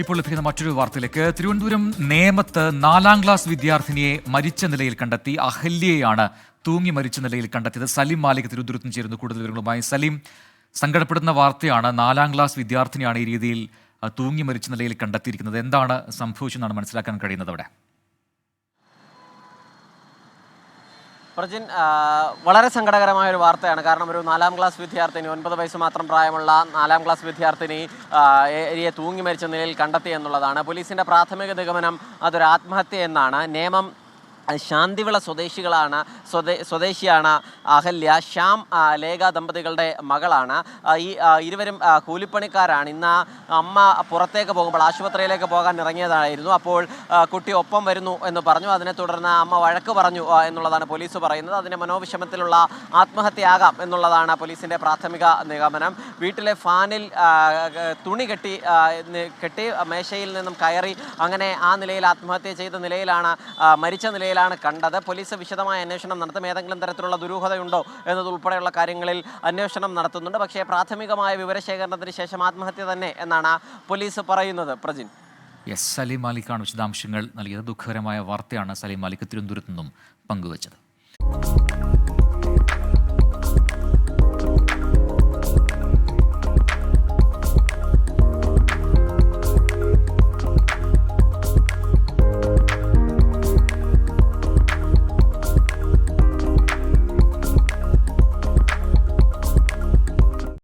ഇപ്പോൾ ലഭിക്കുന്ന മറ്റൊരു വാർത്തയിലേക്ക്. തിരുവനന്തപുരം നേമത്ത് നാലാം ക്ലാസ് വിദ്യാർത്ഥിനിയെ മരിച്ച നിലയിൽ കണ്ടെത്തി. അഹല്യയാണ് തൂങ്ങി മരിച്ച നിലയിൽ കണ്ടെത്തിയത്. സലീം മാലിക് തിരുവനന്തപുരത്ത് ചേരുന്നു. കൂടുതൽ വിവരങ്ങളുമായി സലീം. സങ്കടപ്പെടുന്ന വാർത്തയാണ് നാലാം ക്ലാസ് വിദ്യാർത്ഥിനിയാണ് ഈ രീതിയിൽ തൂങ്ങി മരിച്ച നിലയിൽ കണ്ടെത്തിയിരിക്കുന്നത്. എന്താണ് സംഭവിച്ചെന്നാണ് മനസ്സിലാക്കാൻ കഴിയുന്നത് അവിടെ? പ്രജിൻ വളരെ സങ്കടകരമായ ഒരു വാർത്തയാണ്. കാരണം ഒരു നാലാം ക്ലാസ് വിദ്യാർത്ഥിനി ഒൻപത് വയസ്സ് മാത്രം പ്രായമുള്ള നാലാം ക്ലാസ് വിദ്യാർത്ഥിനി ആ, ഏരിയെ തൂങ്ങി മരിച്ച നിലയിൽ കണ്ടെത്തി എന്നുള്ളതാണ്. പോലീസിന്റെ പ്രാഥമിക നിഗമനം അതൊരു ആത്മഹത്യ എന്നാണ്. നിയമം ശാന്തിവിള സ്വദേശികളാണ് സ്വദേ സ്വദേശിയാണ് അഹല്യ. ശ്യാം ലേഖ ദമ്പതികളുടെ മകളാണ്. ഈ ഇരുവരും കൂലിപ്പണിക്കാരാണ്. ഇന്ന് അമ്മ പുറത്തേക്ക് പോകുമ്പോൾ ആശുപത്രിയിലേക്ക് പോകാൻ ഇറങ്ങിയതായിരുന്നു. അപ്പോൾ കുട്ടി ഒപ്പം വരുന്നു എന്ന് പറഞ്ഞു. അതിനെ തുടർന്ന് അമ്മ വഴക്ക് പറഞ്ഞു എന്നുള്ളതാണ് പോലീസ് പറയുന്നത്. അതിന്റെ മനോവിഷമത്തിലുള്ള ആത്മഹത്യയാകാം എന്നുള്ളതാണ് പോലീസിന്റെ പ്രാഥമിക നിഗമനം. വീട്ടിലെ ഫാനിൽ തുണി കെട്ടി കെട്ടി മേശയിൽ നിന്നും കയറി അങ്ങനെ ആ നിലയിൽ ആത്മഹത്യ ചെയ്ത നിലയിലാണ് മരിച്ച മരിച്ച നിലയിലാണ് കണ്ടത്. പോലീസ് വിശദമായ അന്വേഷണം നടത്തും. ഏതെങ്കിലും തരത്തിലുള്ള ദുരൂഹതയുണ്ടോ എന്നതുൾപ്പെടെയുള്ള കാര്യങ്ങളിൽ അന്വേഷണം നടത്തുന്നുണ്ട്. പക്ഷേ പ്രാഥമികമായ വിവരശേഖരണത്തിന് ശേഷം ആത്മഹത്യ തന്നെ എന്നാണ് പോലീസ് പറയുന്നത്. പ്രജിൻ. യെസ് സലീം മാലിക്കാണ് വിശദാംശങ്ങൾ നൽകിയത്. ദുഃഖകരമായ വാർത്തയാണ് സലീം മാലിക് തിരുവനന്തപുരത്ത് നിന്നും പങ്കുവച്ചത്.